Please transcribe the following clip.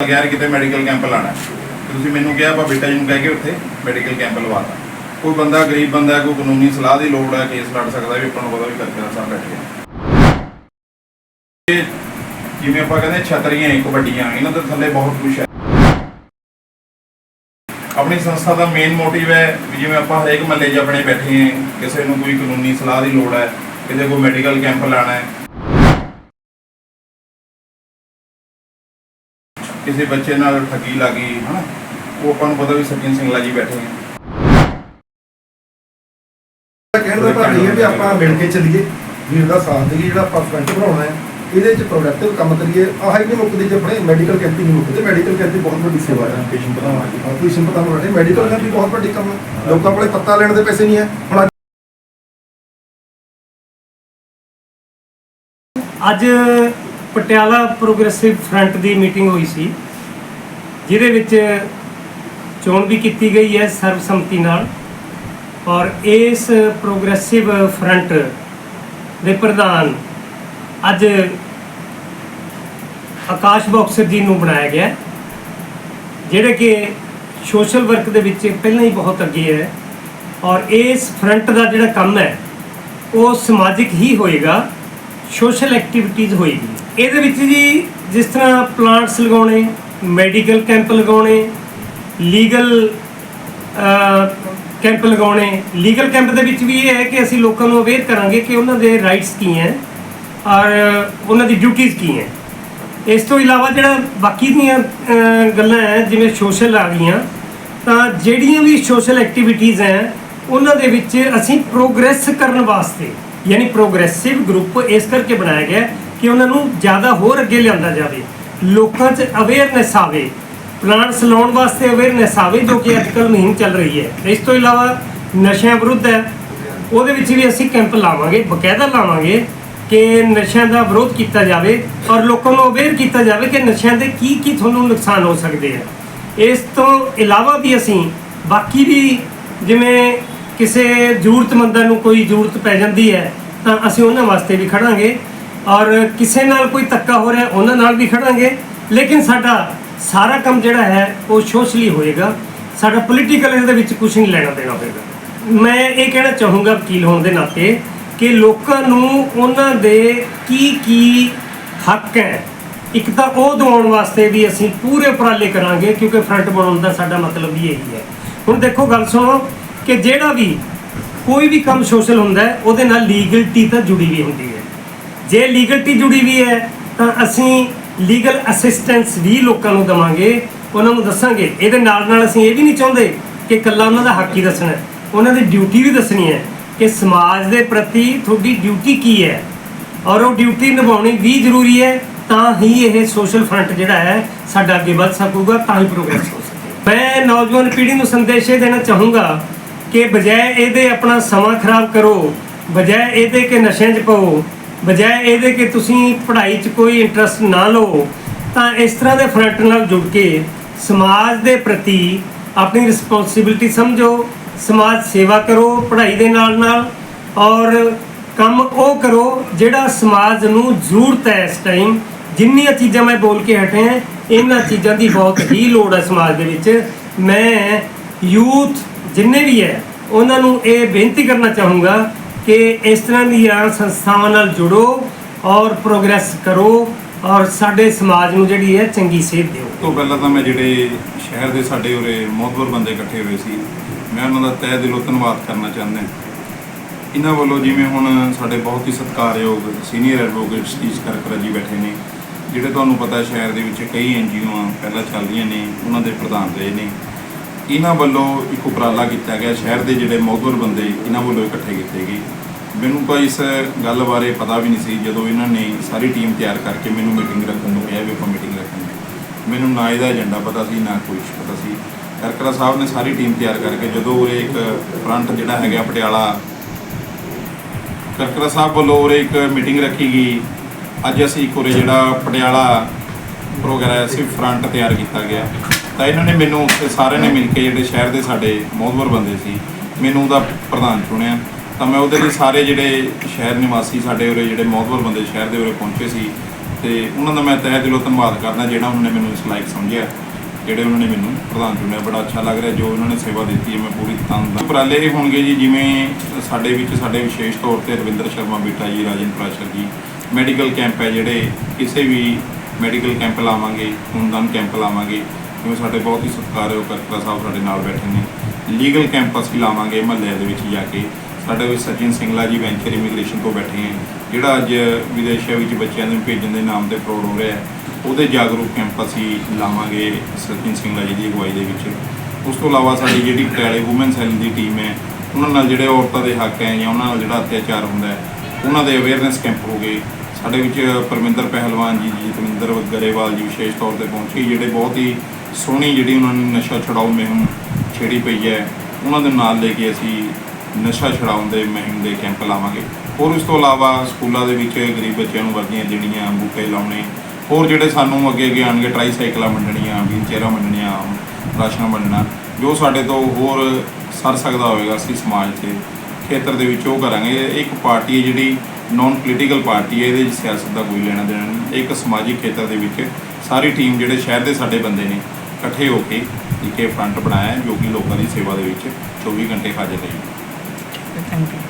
ਗਿਆ ਕਿਤੇ medical camp ਲਾਣਾ ਤੁਸੀਂ ਮੈਨੂੰ ਕਿਹਾ, ਆਪਾਂ ਬੇਟਾ ਜੀ ਨੂੰ ਕਹਿ ਕੇ ਉੱਥੇ ਮੈਡੀਕਲ ਕੈਂਪ ਲਵਾਤਾ। ਕੋਈ ਬੰਦਾ, ਗਰੀਬ ਬੰਦਾ, ਕੋਈ ਕਾਨੂੰਨੀ ਸਲਾਹ ਦੀ ਲੋੜ ਹੈ ਕੇਸ ਲੜ ਸਕਦਾ ਵੀ ਆਪਾਂ ਨੂੰ ਪਤਾ ਵੀ ਕਰਕੇ ਸਾਹਿਬ ਬੈਠੇ ਆ ਇਹ ਜਿਵੇਂ ਆਪਾਂ ਕਹਿੰਦੇ ਛਤਰੀਆਂ ਇੱਕ ਵੱਡੀਆਂ, ਇਹਨਾਂ ਦੇ ਥੱਲੇ ਬਹੁਤ ਕੁਝ ਹੈ। ਆਪਣੀ ਸੰਸਥਾ ਦਾ ਮੇਨ ਮੋਟਿਵ ਹੈ ਵੀ ਜਿਵੇਂ ਆਪਾਂ ਹਰੇਕ ਮਹੱਲੇ 'ਚ ਆਪਣੇ ਬੈਠੇ ਹਾਂ, ਕਿਸੇ ਨੂੰ ਕੋਈ ਕਾਨੂੰਨੀ ਸਲਾਹ ਦੀ ਲੋੜ ਹੈ, ਕਿਤੇ ਕੋਈ ਮੈਡੀਕਲ ਕੈਂਪ ਲਾਣਾ ਹੈ। ਕਿਸੇ ਬੱਚੇ ਨਾਲ ਠੱਗੀ ਲੱਗੀ ਹਨਾ? ਉਹ ਆਪਾਂ ਨੂੰ ਪਤਾ ਵੀ ਸਚਿਨ ਸਿੰਘਲਾ ਜੀ ਬੈਠੇ ਹੈ ਕਹਿਣ ਦਾ ਭਾਵ ਇਹ ਹੈ ਵੀ ਆਪਾਂ ਮਿਲ ਕੇ ਚੱਲੀਏ ਵੀਰ ਦਾ ਸਾਥ ਦੇਈਏ ਜਿਹੜਾ ਆਪਾਂ ਫਰੰਟ ਬਣਾਉਣਾ ਹੈ ਇਹਦੇ ਵਿੱਚ ਪ੍ਰੋਡਕਟਿਵ ਕੰਮ ਕਰੀਏ। ਆਹ ਹੀ ਨਹੀਂ ਮੁੱਕਦੀ ਜੇ ਆਪਣੇ ਮੈਡੀਕਲ ਕੈਂਪ ਨਹੀਂ ਮੁੱਕਦੇ। ਮੈਡੀਕਲ ਕੈਂਪ ਦੀ ਬਹੁਤ ਵੱਡੀ ਸੇਵਾ ਹੈ। ਪੇਸ਼ੈਂਟ ਬਣਾਵਾਂਗੇ ਹਾਂ ਤੁਸੀਂ ਪਤਾ ਹੋਣਾ ਮੈਡੀਕਲ ਕੈਂਪ ਵੀ ਬਹੁਤ ਵੱਡੀ ਕੰਮ ਹੈ। ਲੋਕਾਂ ਕੋਲੇ ਪੱਤਾ ਲੈਣ ਦੇ ਪੈਸੇ ਨਹੀਂ ਹੈ। ਹੁਣ ਅੱਜ ਪਟਿਆਲਾ ਪ੍ਰੋਗਰੈਸਿਵ ਫਰੰਟ ਦੀ ਮੀਟਿੰਗ ਹੋਈ ਸੀ, ਜਿਹਦੇ ਵਿੱਚ ਚੋਣ ਵੀ ਕੀਤੀ ਗਈ ਹੈ ਸਰਬਸੰਮਤੀ ਨਾਲ ਔਰ ਇਸ ਪ੍ਰੋਗਰੈਸਿਵ ਫਰੰਟ ਦੇ ਪ੍ਰਧਾਨ ਅੱਜ ਆਕਾਸ਼ ਬਾਕਸਰ ਜੀ ਨੂੰ ਬਣਾਇਆ ਗਿਆ ਜਿਹੜੇ ਕਿ ਸੋਸ਼ਲ ਵਰਕ ਦੇ ਵਿੱਚ ਪਹਿਲਾਂ ਹੀ ਬਹੁਤ ਅੱਗੇ ਹੈ ਔਰ ਇਸ ਫਰੰਟ ਦਾ ਜਿਹੜਾ ਕੰਮ ਹੈ, ਉਹ ਸਮਾਜਿਕ ਹੀ ਹੋਏਗਾ, ਸੋਸ਼ਲ ਐਕਟੀਵਿਟੀਜ਼ ਹੋਏਗੀ। ਇਹਦੇ ਵਿੱਚ ਜੀ ਜਿਸ ਤਰ੍ਹਾਂ ਪਲਾਂਟਸ ਲਗਾਉਣੇ ਮੈਡੀਕਲ ਕੈਂਪ ਲਗਾਉਣੇ ਲੀਗਲ ਕੈਂਪ ਲਗਾਉਣੇ ਲੀਗਲ ਕੈਂਪ ਦੇ ਵਿੱਚ ਵੀ ਇਹ ਹੈ ਕਿ ਅਸੀਂ ਲੋਕਾਂ ਨੂੰ ਅਵੇਅਰ ਕਰਾਂਗੇ ਕਿ ਉਹਨਾਂ ਦੇ ਰਾਈਟਸ ਕੀ ਹੈ ਔਰ ਉਹਨਾਂ ਦੀ ਡਿਊਟੀਆਂ ਕੀ ਹੈ। ਇਸ ਤੋਂ ਇਲਾਵਾ ਜਿਹੜਾ ਬਾਕੀ ਦੀਆਂ ਗੱਲਾਂ ਹੈ, ਜਿਵੇਂ ਸੋਸ਼ਲ ਆ ਗਈਆਂ, ਤਾਂ ਜਿਹੜੀਆਂ ਵੀ ਸੋਸ਼ਲ ਐਕਟੀਵਿਟੀਜ਼ ਹੈ, ਉਹਨਾਂ ਦੇ ਵਿੱਚ ਅਸੀਂ ਪ੍ਰੋਗਰੈਸ ਕਰਨ ਵਾਸਤੇ, ਯਾਨੀ ਪ੍ਰੋਗਰੈਸਿਵ ਗਰੁੱਪ ਇਸ ਕਰਕੇ ਬਣਾਇਆ ਗਿਆ ਕਿ ਉਹਨਾਂ ਨੂੰ ਜ਼ਿਆਦਾ ਹੋਰ ਅੱਗੇ ਲਿਆਂਦਾ ਜਾਵੇ। ਲੋਕਾਂ 'ਚ ਅਵੇਅਰਨੈਸ ਆਵੇ। ਪਲਾਂਟਸ ਲਾਉਣ ਵਾਸਤੇ ਅਵੇਅਰਨੈਸ ਆਵੇ, ਜੋ ਕਿ ਅੱਜਕੱਲ ਮੁਹਿੰਮ ਚੱਲ ਰਹੀ ਹੈ। ਇਸ ਤੋਂ ਇਲਾਵਾ ਨਸ਼ਿਆਂ ਵਿਰੁੱਧ ਹੈ। ਉਹਦੇ ਵਿੱਚ ਵੀ ਅਸੀਂ ਕੈਂਪ ਲਾਵਾਂਗੇ, ਬਕਾਇਦਾ ਲਾਵਾਂਗੇ ਕਿ ਨਸ਼ਿਆਂ ਦਾ ਵਿਰੋਧ ਕੀਤਾ ਜਾਵੇ ਔਰ ਲੋਕਾਂ ਨੂੰ ਅਵੇਅਰ ਕੀਤਾ ਜਾਵੇ ਕਿ ਨਸ਼ਿਆਂ ਦੇ ਕੀ ਕੀ ਤੁਹਾਨੂੰ ਨੁਕਸਾਨ ਹੋ ਸਕਦੇ ਆ। ਇਸ ਤੋਂ ਇਲਾਵਾ ਵੀ ਅਸੀਂ ਬਾਕੀ ਵੀ ਜਿਵੇਂ ਕਿਸੇ ਜ਼ਰੂਰਤਮੰਦਾਂ ਨੂੰ ਕੋਈ ਜ਼ਰੂਰਤ ਪੈ ਜਾਂਦੀ ਹੈ ਤਾਂ ਅਸੀਂ ਉਹਨਾਂ ਵਾਸਤੇ ਵੀ ਖੜਾਂਗੇ। ਔਰ ਕਿਸੇ ਨਾਲ ਕੋਈ ਧੱਕਾ ਹੋ ਰਿਹਾ, ਉਹਨਾਂ ਨਾਲ ਵੀ ਖੜਾਂਗੇ। ਲੇਕਿਨ ਸਾਡਾ ਸਾਰਾ ਕੰਮ ਜਿਹੜਾ ਹੈ, ਉਹ ਸੋਸ਼ਲੀ ਹੋਏਗਾ। ਸਾਡਾ ਪੋਲੀਟੀਕਲ ਇਹਦੇ ਵਿੱਚ ਕੁਝ ਨਹੀਂ ਲੈਣਾ ਦੇਣਾ ਹੋਏਗਾ। ਮੈਂ ਇਹ ਕਹਿਣਾ ਚਾਹੂੰਗਾ ਵਕੀਲ ਹੋਣ ਦੇ ਨਾਤੇ ਕਿ ਲੋਕਾਂ ਨੂੰ ਉਹਨਾਂ ਦੇ ਕੀ ਕੀ ਹੱਕ ਹੈ, ਇੱਕ ਤਾਂ ਉਹ ਦਿਵਾਉਣ ਵਾਸਤੇ ਵੀ ਅਸੀਂ ਪੂਰੇ ਉਪਰਾਲੇ ਕਰਾਂਗੇ, ਕਿਉਂਕਿ ਫਰੰਟ ਬਣਾਉਣ ਦਾ ਸਾਡਾ ਮਤਲਬ ਵੀ ਇਹੀ ਹੈ। ਹੁਣ ਦੇਖੋ ਗੱਲ ਸੁਣੋ ਕਿ ਜਿਹੜਾ ਵੀ ਕੋਈ ਵੀ ਕੰਮ ਸੋਸ਼ਲ ਹੁੰਦਾ ਹੈ, ਉਹਦੇ ਨਾਲ ਲੀਗਲਟੀ ਤਾਂ ਜੁੜੀ ਵੀ ਹੁੰਦੀ ਹੈ। ਜੇ ਲੀਗਲਟੀ ਜੁੜੀ ਵੀ ਹੈ, ਤਾਂ ਅਸੀਂ ਲੀਗਲ ਅਸਿਸਟੈਂਸ ਵੀ ਲੋਕਾਂ ਨੂੰ ਦਵਾਂਗੇ। ਉਹਨਾਂ ਨੂੰ ਦੱਸਾਂਗੇ। ਇਹਦੇ ਨਾਲ ਨਾਲ ਅਸੀਂ ਇਹ ਵੀ ਨਹੀਂ ਚਾਹੁੰਦੇ ਕਿ ਇਕੱਲਾ ਉਹਨਾਂ ਦਾ ਹੱਕ ਹੀ ਦੱਸਣਾ ਉਹਨਾਂ ਦੀ ਡਿਊਟੀ ਵੀ ਦੱਸਣੀ ਹੈ ਕਿ ਸਮਾਜ ਦੇ ਪ੍ਰਤੀ ਤੁਹਾਡੀ ਡਿਊਟੀ ਕੀ ਹੈ। ਔਰ ਉਹ ਡਿਊਟੀ ਨਿਭਾਉਣੀ ਵੀ ਜ਼ਰੂਰੀ ਹੈ, ਤਾਂ ਹੀ ਇਹ ਸੋਸ਼ਲ ਫਰੰਟ ਜਿਹੜਾ ਹੈ, ਸਾਡਾ ਅੱਗੇ ਵੱਧ ਸਕੂਗਾ, ਤਾਂ ਹੀ ਪ੍ਰੋਗਰੈਸ ਹੋ ਸਕੇ ਮੈਂ ਨੌਜਵਾਨ ਪੀੜ੍ਹੀ ਨੂੰ ਸੰਦੇਸ਼ ਇਹ ਦੇਣਾ ਚਾਹੂੰਗਾ ਕਿ ਬਜਾਏ ਇਹਦੇ ਆਪਣਾ ਸਮਾਂ ਖਰਾਬ ਕਰੋ, ਬਜਾਏ ਇਹਦੇ ਕਿ ਨਸ਼ਿਆਂ 'ਚ ਪਓ ਬਜਾਏ ਇਹਦੇ ਕਿ ਤੁਸੀਂ ਪੜ੍ਹਾਈ 'ਚ ਕੋਈ ਇੰਟਰਸਟ ਨਾ ਲਓ, ਤਾਂ ਇਸ ਤਰ੍ਹਾਂ ਦੇ ਫਰੰਟ ਨਾਲ ਜੁੜ ਕੇ ਸਮਾਜ ਦੇ ਪ੍ਰਤੀ ਆਪਣੀ ਰਿਸਪੌਂਸਿਬਿਲਟੀ ਸਮਝੋ, ਸਮਾਜ ਸੇਵਾ ਕਰੋ, ਪੜ੍ਹਾਈ ਦੇ ਨਾਲ ਨਾਲ, ਔਰ ਕੰਮ ਉਹ ਕਰੋ ਜਿਹੜਾ ਸਮਾਜ ਨੂੰ ਜ਼ਰੂਰਤ ਹੈ ਇਸ ਟਾਈਮ ਜਿੰਨੀਆਂ ਚੀਜ਼ਾਂ ਮੈਂ ਬੋਲ ਕੇ ਹਟੇ ਹਾਂ, ਇਹਨਾਂ ਚੀਜ਼ਾਂ ਦੀ ਬਹੁਤ ਹੀ ਲੋੜ ਹੈ ਸਮਾਜ ਦੇ ਵਿੱਚ। ਮੈਂ ਯੂਥ ਜਿੰਨੇ ਵੀ ਹੈ, ਉਹਨਾਂ ਨੂੰ ਇਹ ਬੇਨਤੀ ਕਰਨਾ ਚਾਹੂੰਗਾ ਕਿ ਇਸ ਤਰ੍ਹਾਂ ਦੀਆਂ ਸੰਸਥਾਵਾਂ ਨਾਲ ਜੁੜੋ ਔਰ ਪ੍ਰੋਗਰੈਸ ਕਰੋ ਔਰ ਸਾਡੇ ਸਮਾਜ ਨੂੰ ਜਿਹੜੀ ਹੈ ਚੰਗੀ ਸੇਧ ਦਿਓ। ਤੋਂ ਪਹਿਲਾਂ ਤਾਂ ਮੈਂ ਜਿਹੜੇ ਸ਼ਹਿਰ ਦੇ ਸਾਡੇ ਉਰੇ ਮੋਹਤਵਰ ਬੰਦੇ ਇਕੱਠੇ ਹੋਏ ਸੀ, ਮੈਂ ਉਹਨਾਂ ਦਾ ਤਹਿ ਦਿਲੋਂ ਧੰਨਵਾਦ ਕਰਨਾ ਚਾਹੁੰਦਾ ਇਹਨਾਂ ਵੱਲੋਂ ਜਿਵੇਂ ਹੁਣ ਸਾਡੇ ਬਹੁਤ ਹੀ ਸਤਿਕਾਰਯੋਗ ਸੀਨੀਅਰ ਐਡਵੋਕੇਟ ਸਤੀਸ਼ ਕਰਕਰਾ ਜੀ ਬੈਠੇ ਨੇ, ਜਿਹੜੇ ਤੁਹਾਨੂੰ ਪਤਾ ਸ਼ਹਿਰ ਦੇ ਵਿੱਚ ਕਈ ਐਨਜੀਓ ਪਹਿਲਾਂ ਚੱਲ ਰਹੀਆਂ ਨੇ, ਉਹਨਾਂ ਦੇ ਪ੍ਰਧਾਨ ਰਹੇ ਨੇ। ਇਹਨਾਂ ਵੱਲੋਂ ਇੱਕ ਉਪਰਾਲਾ ਕੀਤਾ ਗਿਆ, ਸ਼ਹਿਰ ਦੇ ਜਿਹੜੇ ਮੋਹਤਵਰ ਬੰਦੇ ਇਹਨਾਂ ਵੱਲੋਂ ਇਕੱਠੇ ਕੀਤੇ ਗਏ। ਮੈਨੂੰ ਤਾਂ ਇਸ ਗੱਲ ਬਾਰੇ ਪਤਾ ਵੀ ਨਹੀਂ ਸੀ, ਜਦੋਂ ਇਹਨਾਂ ਨੇ ਸਾਰੀ ਟੀਮ ਤਿਆਰ ਕਰਕੇ ਮੈਨੂੰ ਮੀਟਿੰਗ ਰੱਖਣ ਨੂੰ ਕਿਹਾ ਵੀ ਆਪਾਂ ਮੀਟਿੰਗ ਰੱਖਾਂਗੇ ਮੈਨੂੰ ਨਾ ਇਹਦਾ ਏਜੰਡਾ ਪਤਾ ਸੀ, ਨਾ ਕੁਝ ਪਤਾ ਸੀ। ਕਰਕਰਾ ਸਾਹਿਬ ਨੇ ਸਾਰੀ ਟੀਮ ਤਿਆਰ ਕਰਕੇ ਜਦੋਂ ਉਰੇ ਇੱਕ ਫਰੰਟ ਜਿਹੜਾ ਹੈਗਾ ਪਟਿਆਲਾ, ਕਰਕਰਾ ਸਾਹਿਬ ਵੱਲੋਂ ਉਰੇ ਇੱਕ ਮੀਟਿੰਗ ਰੱਖੀ ਗਈ। ਅੱਜ ਅਸੀਂ ਇੱਕ ਉਰੇ ਜਿਹੜਾ ਪਟਿਆਲਾ ਪ੍ਰੋਗਰੈਸਿਵ ਫਰੰਟ ਤਿਆਰ ਕੀਤਾ ਗਿਆ। ਤਾਂ ਇਹਨਾਂ ਨੇ ਮੈਨੂੰ ਤੇ ਸਾਰਿਆਂ ਨੇ ਮਿਲ ਕੇ ਜਿਹੜੇ ਸ਼ਹਿਰ ਦੇ ਸਾਡੇ ਮੋਹਤਵਰ ਬੰਦੇ ਸੀ, ਮੈਨੂੰ ਉਹਦਾ ਪ੍ਰਧਾਨ ਚੁਣਿਆ। ਤਾਂ ਮੈਂ ਉਹਦੇ ਲਈ ਸਾਰੇ ਜਿਹੜੇ ਸ਼ਹਿਰ ਨਿਵਾਸੀ ਸਾਡੇ ਉਰੇ ਜਿਹੜੇ ਮੌਤਵਰ ਬੰਦੇ ਸ਼ਹਿਰ ਦੇ ਉਰੇ ਪਹੁੰਚੇ ਸੀ ਤੇ ਉਹਨਾਂ ਦਾ ਮੈਂ ਤਹਿ ਦਿਲੋਂ ਧੰਨਵਾਦ ਕਰਦਾ ਜਿਹੜਾ ਉਹਨਾਂ ਨੇ ਮੈਨੂੰ ਇਸ ਲਾਇਕ ਸਮਝਿਆ, ਜਿਹੜੇ ਉਹਨਾਂ ਨੇ ਮੈਨੂੰ ਪ੍ਰਧਾਨ ਚੁਣਿਆ। ਬੜਾ ਅੱਛਾ ਲੱਗ ਰਿਹਾ ਜੋ ਉਹਨਾਂ ਨੇ ਸੇਵਾ ਦਿੱਤੀ ਹੈ, ਮੈਂ ਪੂਰੀ ਤਨ ਉਪਰਾਲੇ ਇਹ ਹੋਣਗੇ ਜੀ, ਜਿਵੇਂ ਸਾਡੇ ਵਿੱਚ ਸਾਡੇ ਵਿਸ਼ੇਸ਼ ਤੌਰ ਤੇ ਰਵਿੰਦਰ ਸ਼ਰਮਾ ਬੇਟਾ ਜੀ ਰਾਜਨ ਪ੍ਰਾਸ਼ਰ ਜੀ, ਮੈਡੀਕਲ ਕੈਂਪ ਹੈ ਜਿਹੜੇ ਕਿਸੇ ਵੀ ਮੈਡੀਕਲ ਕੈਂਪ ਲਾਵਾਂਗੇ, ਖੂਨਦਾਨ ਕੈਂਪ ਲਾਵਾਂਗੇ, ਜਿਵੇਂ ਸਾਡੇ ਬਹੁਤ ਹੀ ਸਤਿਕਾਰਯੋਗ ਕਰਤਾ ਸਾਹਿਬ ਸਾਡੇ ਨਾਲ ਬੈਠੇ ਨੇ। ਲੀਗਲ ਕੈਂਪ ਅਸੀਂ ਲਾਵਾਂਗੇ ਮਹੱਲੇ ਦੇ ਵਿੱਚ ਜਾ ਕੇ। ਸਾਡੇ ਵਿੱਚ ਸਚਿਨ ਸਿੰਗਲਾ ਜੀ ਵੈਂਚਰ ਇਮੀਗ੍ਰੇਸ਼ਨ ਤੋਂ ਬੈਠੇ ਹੈ। ਜਿਹੜਾ ਅੱਜ ਵਿਦੇਸ਼ਾਂ ਵਿੱਚ ਬੱਚਿਆਂ ਨੂੰ ਭੇਜਣ ਦੇ ਨਾਮ ਤੇ ਫਰੋਡ ਹੋ ਰਿਹਾ ਹੈ, ਉਹਦੇ ਜਾਗਰੂਕ ਕੈਂਪ ਅਸੀਂ ਲਾਵਾਂਗੇ ਸਚਿਨ ਸਿੰਗਲਾ ਜੀ ਦੀ ਅਗਵਾਈ ਦੇ ਵਿੱਚ। ਉਸ ਤੋਂ ਇਲਾਵਾ ਸਾਡੀ ਜਿਹੜੀ ਪਟਿਆਲੇ ਔਮਨ ਸੈੱਲ ਦੀ ਟੀਮ ਹੈ, ਉਹਨਾਂ ਨਾਲ ਜਿਹੜੇ ਔਰਤਾਂ ਦੇ ਹੱਕ ਹੈ ਜਾਂ ਉਹਨਾਂ ਨਾਲ ਜਿਹੜਾ ਅਤਿਆਚਾਰ ਹੁੰਦਾ ਹੈ, ਉਹਨਾਂ ਦੇ ਅਵੇਅਰਨੈਸ ਕੈਂਪ ਹੋ ਗਏ। ਸਾਡੇ ਵਿੱਚ ਪਰਮਿੰਦਰ ਪਹਿਲਵਾਨ ਜੀ, ਜਤਿੰਦਰ ਗਰੇਵਾਲ ਜੀ ਵਿਸ਼ੇਸ਼ ਤੌਰ ਤੇ ਪਹੁੰਚੇ, ਜਿਹੜੇ ਬਹੁਤ ਹੀ ਸੋਹਣੀ ਜਿਹੜੀ ਉਹਨਾਂ ਨੇ ਨਸ਼ਾ ਛਡਾਓ ਮੁਹਿੰਮ ਛੇੜੀ ਪਈ ਹੈ, ਉਹਨਾਂ ਦੇ ਨਾਲ ਲੈ ਕੇ ਅਸੀਂ ਨਸ਼ਾ ਛੁਡਾਉਣ ਦੇ ਮੁਹਿੰਮ ਦੇ ਕੈਂਪ ਲਾਵਾਂਗੇ। ਹੋਰ ਇਸ ਤੋਂ ਇਲਾਵਾ ਸਕੂਲਾਂ ਦੇ ਵਿੱਚ ਗਰੀਬ ਬੱਚਿਆਂ ਨੂੰ ਵਰਦੀਆਂ ਜਿਹੜੀਆਂ ਬੂਟੇ ਲਾਉਣੇ, ਹੋਰ ਜਿਹੜੇ ਸਾਨੂੰ ਅੱਗੇ ਅੱਗੇ ਆਣਗੇ ਟਰਾਈਸਾਈਕਲਾਂ ਵੰਡਣੀਆਂ ਵੀਲ ਚੇਅਰਾਂ ਵੰਡਣੀਆਂ, ਰਾਸ਼ਨ ਵੰਡਣਾ, ਜੋ ਸਾਡੇ ਤੋਂ ਹੋਰ ਸਰ ਸਕਦਾ ਹੋਵੇਗਾ ਅਸੀਂ ਸਮਾਜ ਤੇ ਖੇਤਰ ਦੇ ਵਿੱਚ ਉਹ ਕਰਾਂਗੇ। ਇੱਕ ਪਾਰਟੀ ਹੈ ਜਿਹੜੀ ਨਾਨ ਪੋਲੀਟੀਕਲ ਪਾਰਟੀ ਹੈ, ਇਹਦੇ ਵਿੱਚ ਸਿਆਸਤ ਦਾ ਕੋਈ ਲੈਣਾ ਦੇਣਾ ਨਹੀਂ। ਇੱਕ ਸਮਾਜਿਕ ਖੇਤਰ ਦੇ ਵਿੱਚ ਸਾਰੀ ਟੀਮ ਜਿਹੜੇ ਸ਼ਹਿਰ ਦੇ ਸਾਡੇ ਬੰਦੇ ਨੇ, ਇਕੱਠੇ ਹੋ ਕੇ ਇੱਕ ਫਰੰਟ ਬਣਾਇਆ ਜੋ ਕਿ ਲੋਕਾਂ ਦੀ ਸੇਵਾ ਦੇ ਵਿੱਚ 24 ਘੰਟੇ ਹਾਜ਼ਰ ਰਹੀ থাকবেন